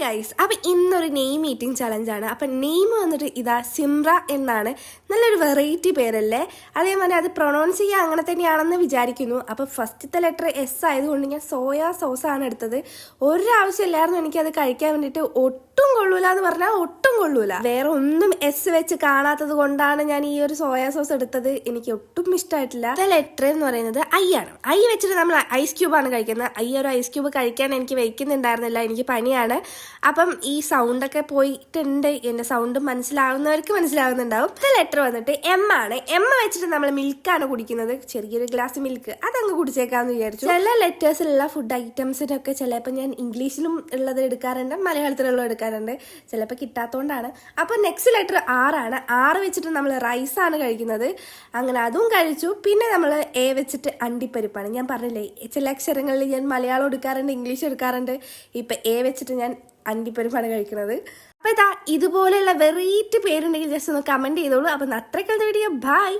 Guys അപ്പം ഇന്നൊരു name meeting ചലഞ്ചാണ് അപ്പം നെയിം വന്നിട്ട് ഇതാ സിംറ എന്നാണ്. നല്ലൊരു വെറൈറ്റി പേരല്ലേ? അതേപോലെ അത് പ്രൊണൗൺസ് ചെയ്യുക അങ്ങനെ തന്നെയാണെന്ന് വിചാരിക്കുന്നു. അപ്പം ഫസ്റ്റത്തെ ലെറ്റർ എസ് ആയതുകൊണ്ട് ഞാൻ സോയാ സോസാണ് എടുത്തത്. ഒരാവശ്യമില്ലായിരുന്നു എനിക്കത് കഴിക്കാൻ വേണ്ടിയിട്ട്. ഒട്ടും കൊള്ളൂല എന്ന് പറഞ്ഞാൽ ഒട്ടും കൊള്ളൂല. വേറെ ഒന്നും എസ് വെച്ച് കാണാത്തത് കൊണ്ടാണ് ഞാൻ ഈ ഒരു സോയാ സോസ് എടുത്തത്. എനിക്ക് ഒട്ടും ഇഷ്ടമായിട്ടില്ല ലെറ്റർ എന്ന് പറയുന്നത്? ഐ ആണ്. ഐ വെച്ചിട്ട് നമ്മൾ ഐസ് ക്യൂബ് ആണ് കഴിക്കുന്നത്. ഐ ഒരു ഐസ് ക്യൂബ് കഴിക്കാൻ എനിക്ക് വയ്ക്കുന്നുണ്ടായിരുന്നില്ല. എനിക്ക് പനിയാണ്. അപ്പം ഈ സൗണ്ടൊക്കെ പോയിട്ടുണ്ട്. എന്റെ സൗണ്ട് മനസ്സിലാവുന്നവർക്ക് മനസ്സിലാവുന്നുണ്ടാവും. ലെറ്റർ വന്നിട്ട് എം ആണ്. എം വെച്ചിട്ട് നമ്മൾ മിൽക്ക് ആണ് കുടിക്കുന്നത്. ചെറിയൊരു ഗ്ലാസ് മിൽക്ക് അതങ്ങ് കുടിച്ചേക്കാന്ന് വിചാരിച്ചു. ചില ലെറ്റേഴ്സിലുള്ള ഫുഡ് ഐറ്റംസിനൊക്കെ ചിലപ്പോൾ ഞാൻ ഇംഗ്ലീഷിലും ഉള്ളത് എടുക്കാറുണ്ട്. മലയാളത്തിലുള്ള എടുക്കാറുണ്ട്. ചിലപ്പോൾ കിട്ടാത്തതുകൊണ്ടാണ് അപ്പോൾ നെക്സ്റ്റ് ലെറ്റർ ആറാണ്. ആറ് വെച്ചിട്ട് നമ്മൾ റൈസ് ആണ് കഴിക്കുന്നത്. അങ്ങനെ അതും കഴിച്ചു. പിന്നെ നമ്മൾ എ വെച്ചിട്ട് അണ്ടിപ്പരിപ്പാണ്. ഞാൻ പറഞ്ഞില്ലേ ചില അക്ഷരങ്ങളിൽ ഞാൻ മലയാളം എടുക്കാറുണ്ട് ഇംഗ്ലീഷ് എടുക്കാറുണ്ട്. ഇപ്പം എ വെച്ചിട്ട് ഞാൻ അണ്ടിപ്പരിപ്പാണ് കഴിക്കുന്നത്. അപ്പോൾ ഇതാ ഇതുപോലെയുള്ള വെറൈറ്റി പേരുണ്ടെങ്കിൽ ജസ്റ്റ് ഒന്ന് കമന്റ് ചെയ്തോളൂ. അപ്പം അത്രയ്ക്കുള്ള വീഡിയോ ബൈ